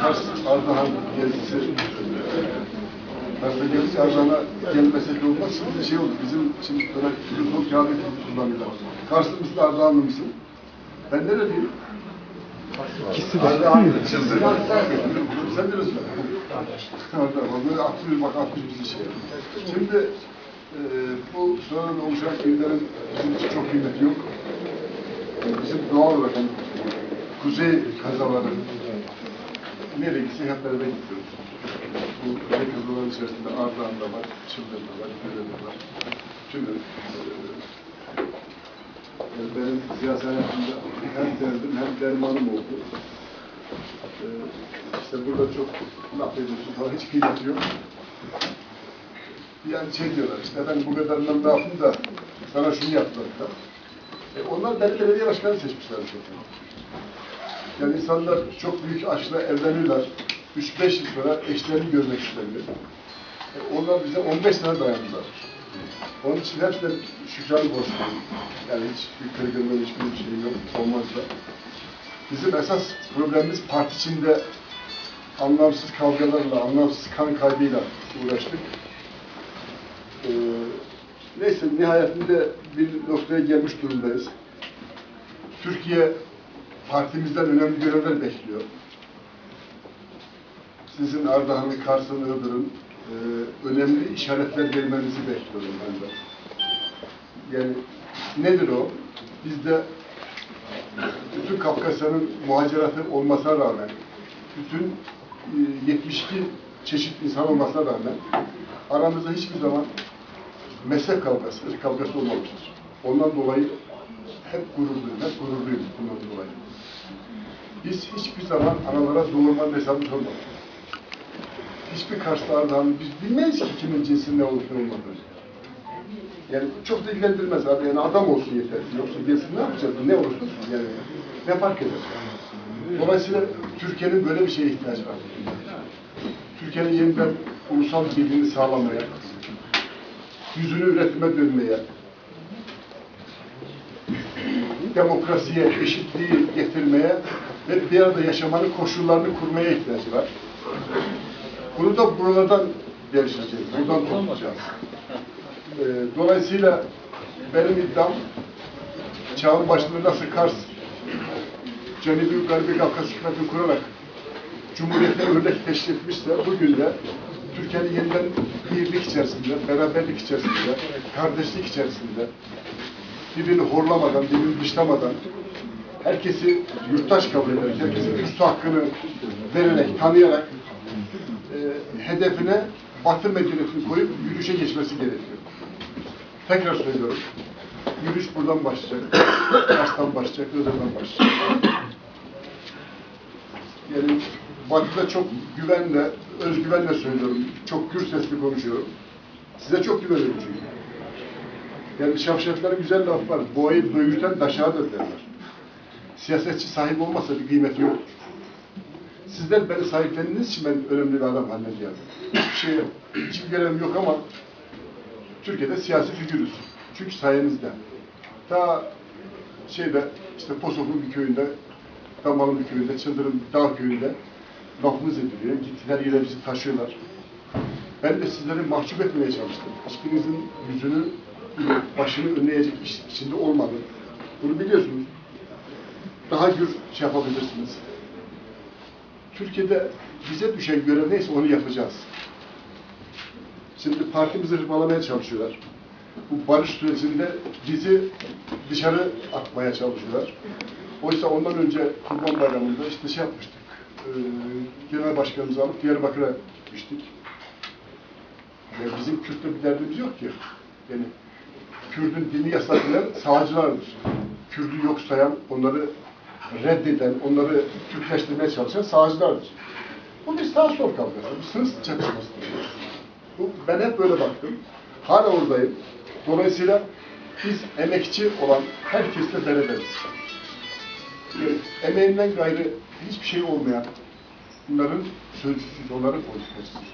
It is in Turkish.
Kars Ardahan gezisi Kars'a gelirse Ardahan'a gelmesi de olmaz. Şimdi şey oldu, bizim şimdi böyle telefon kağıdı kullanıyorlar. Karslı mısın, Ardahanlı mısın? Ben nereliyim? İkisi de. Ardahan. Sen neresi? Ardahan. Böyle atlıyor, bak atlıyor bizi şey. Şimdi e, bu sonradan oluşan illerin bizim için çok kıymeti yok. Bizim doğal olarak hani, kuzey kazaları nereye gitsin hep beraber gidiyoruz. Bu kuzey kazaların içerisinde Ardahan'da var, Çıldır'da var, Güre'de var. Şimdi e, benim siyasi hayatımda hem derdim hem dermanım oldu. İşte burada çok laf ediyorsun falan hiç kıymeti yok. Yani şey diyorlar işte ben bu kadarından ne yaptım da sana şunu yaptılar da. E onlar beni belediye başkanı seçmişler zaten. Yani insanlar çok büyük aşkla evleniyorlar. 3-5 yıl sonra eşlerini görmek istemiyor. E onlar bize 15 sene dayandılar. Onun için hepsine şükran borçluyum. Yani hiç bir kırgınlığım, hiçbir şeyim yok. Olmaz da. Bizim esas problemimiz parti içinde anlamsız kavgalarla, anlamsız kan kaybıyla uğraştık. Ee, neyse nihayetinde bir noktaya gelmiş durumdayız. Türkiye partimizden önemli görevler bekliyor. Sizin Ardahan'ın, Kars'ın, Iğdır'ın e, önemli işaretler vermenizi bekliyorum ben de. Yani nedir o? Bizde bütün Kafkasya'nın muhaciratı olmasına rağmen, bütün 72 çeşit insan olmasına rağmen aramızda hiçbir zaman mezhep kavgası, kavgası olmamıştır. Ondan dolayı hep gururluyum, hep gururluyum bundan dolayı. Biz hiçbir zaman analara doğurmanın hesabını sormadık. Hiçbir Karslı Ardahanlı, biz bilmeyiz ki kimin cinsin ne olup olmadığını. Yani çok da ilgilendirmez abi, yani adam olsun yeter. Yoksa gelsin ne yapacağız, ne olursa olsun yani. Ne fark eder? Dolayısıyla Türkiye'nin böyle bir şeye ihtiyacı var. Türkiye'nin yeniden ulusal birliğini sağlamaya, yüzünü üretime dönmeye, demokrasiye, eşitliği getirmeye ve bir arada yaşamanın koşullarını kurmaya ihtiyacı var. Bunu da buralardan geliştireceğiz, buradan toplayacağız. Ee, dolayısıyla benim iddiam çağın başında nasıl Kars Cenab-ı Garbi Kafkas hükümetini kurarak Cumhuriyet'e örnek teşkil etmişse bugün de Türkiye'nin yeniden birlik içerisinde, beraberlik içerisinde, kardeşlik içerisinde birbirini horlamadan, birbirini dışlamadan herkesi yurttaş kabul ederek, herkesin üstü hakkını vererek, tanıyarak e, hedefine Batı medeniyetini koyup yürüyüşe geçmesi gerekiyor. Tekrar söylüyorum. Yürüyüş buradan başlayacak. Kars'tan başlayacak, Iğdır'dan başlayacak. Yani Batı'da çok güvenle, özgüvenle söylüyorum. Çok gür sesli konuşuyorum. Size çok güveniyorum çünkü. Yani şavşatların güzel laf var. Boğayı dövüşten daşağı derler. Siyasetçi sahip olmasa bir kıymeti yoktur. Sizler beni sahiplendiğiniz için ben önemli bir adam haline geldim. Hiçbir şey yok. Hiçbir görevim yok ama Türkiye'de siyasi figürüz. Çünkü sayenizde. Ta şeyde işte Posof'un bir köyünde, Damal'ın köyünde, Çıldır'ın dağ köyünde lafımız ediliyor. Gittiler yere bizi taşıyorlar. Ben de sizleri mahcup etmeye çalıştım. Hiçbirinizin yüzünü, başını önleyecek iş içinde olmadım. Bunu biliyorsunuz. Daha gür şey yapabilirsiniz. Türkiye'de bize düşen görev neyse onu yapacağız. Şimdi partimizi hırpalamaya çalışıyorlar. Bu barış sürecinde bizi dışarı atmaya çalışıyorlar. Oysa ondan önce Kurban Bayramı'nda işte şey yapmıştık. E, genel başkanımızı alıp Diyarbakır'a gitmiştik. Ya bizim Kürt'le bir derdimiz yok ki. Yani Kürt'ün dini yasaklayan sağcılardır. Kürt'ü yok sayan, onları reddeden, onları Kürtleştirmeye çalışan sağcılardır. Bu bir sağ sol kavgası, bir sınıf çatışmasıdır. Bu, ben hep böyle baktım. Hala oradayım. Dolayısıyla biz emekçi olan herkesle beraberiz. Emeğinden gayrı hiçbir şey olmayan bunların sözcüsüz, onların politikacısıyız.